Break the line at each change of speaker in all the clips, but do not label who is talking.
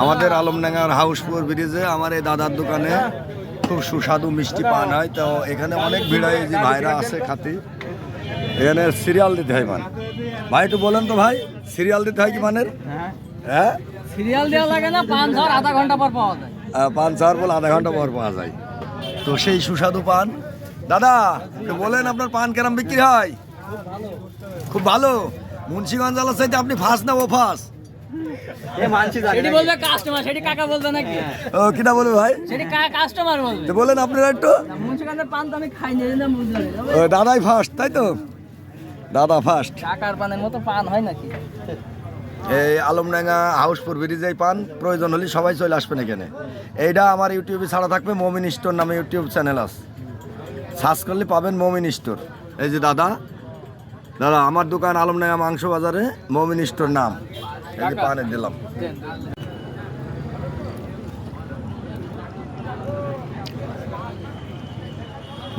আমাদের আলমডাঙ্গার হাউসপুর ব্রিজে আমার এই দাদার দোকানে খুব সুস্বাদু মিষ্টি পান হয়। তো এখানে অনেক ভিড় হয় যে ভাইরা আছে খাতি এখানে সিরিয়াল দিতে হয় মানে। ভাই একটু বলেন তো ভাই সিরিয়াল দিতে হয় কি মানের? হ্যাঁ।
সিরিয়াল দেওয়া লাগে না পান ধর আধা ঘণ্টা পর পাওয়া যায়।
পান চার বল আধা ঘণ্টা পর পাওয়া যায়। তো সেই সুস্বাদু পান। দাদা একটু বলেন আপনার পান কেরাম বিক্রি হয়? খুব ভালো। মুন্সিগঞ্জ চাইতে আপনি ফার্স্ট না ও
সেটি বলবে কাস্টমার সেটি কাকা বলবে নাকি?
ও কিনা বলবে ভাই?
সেটি কাস্টমার বলবে।
তো বলেন আপনারা একটু।
মুন্সিগঞ্জের পান তো আমি খাই না না বুঝতে
ও, দাদাই ফার্স্ট তাই তো? দাদা ফার্স্ট
কাকার পানের মতো পান হয় নাকি?
এই আলমডাঙ্গা হাউসপুর ব্রিজে পান প্রয়োজন হলে সবাই চলে আসবেন এখানে। এইটা আমার ইউটিউবে ছাড়া থাকবে মমিন স্টোর নামে ইউটিউব চ্যানেল আছে। সার্চ করলে পাবেন মমিন স্টোর। এই যে দাদা দাদা আমার দোকান আলমডাঙ্গা মাংস বাজারে মমিন স্টোর নাম। এই যে পানের দিলাম।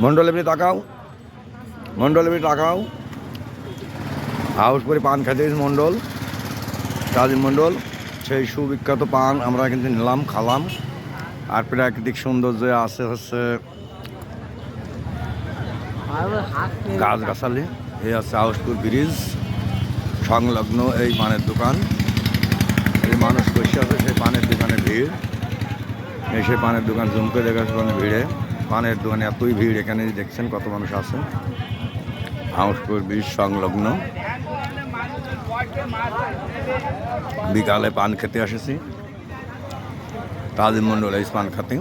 মন্ডল এমনি তাকাও। মন্ডল এমনি তাকাও। হাউস করে পান খাইতে মন্ডল কাজী মন্ডল সেই সুবিখ্যাত পান আমরা কিন্তু নিলাম খালাম। আর প্রাকৃতিক সৌন্দর্য আছে হচ্ছে গাছগাছালি এই আছে হাউসপুর ব্রিজ সংলগ্ন এই পানের দোকান। এই মানুষ বসে আছে, সেই পানের দোকানে ভিড়। এই সেই পানের দোকান জুম করে দেখা যাচ্ছে ভিড়ে। পানের দোকানে এতই ভিড়, এখানে দেখছেন কত মানুষ আছে। হাউসপুর ব্রিজ সংলগ্ন। বিকালে পান খেতে এসেছি। তাজিম মন্ডল এই পান খাতে।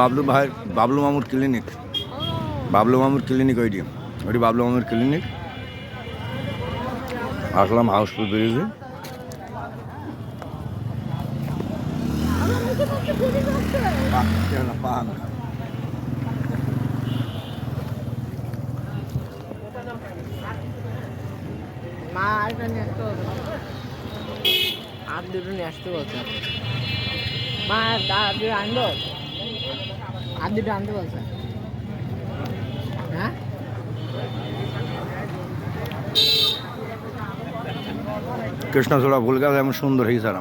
বাবলু ভাই, বাবলু মামুর ক্লিনিক বাবলু মামুর ক্লিনিক ওইটি ওইটি বাবলু মামুর ক্লিনিক আসলাম হাউসফুল ব্রিজে
আর দুটো নিয়ে আসতে বলছে। মা, আর দুটো আনব? আর দুটো আনতে বলছে। हाँ?
कृष्णा थोड़ा भूल गया सुंदर तो ही सारा।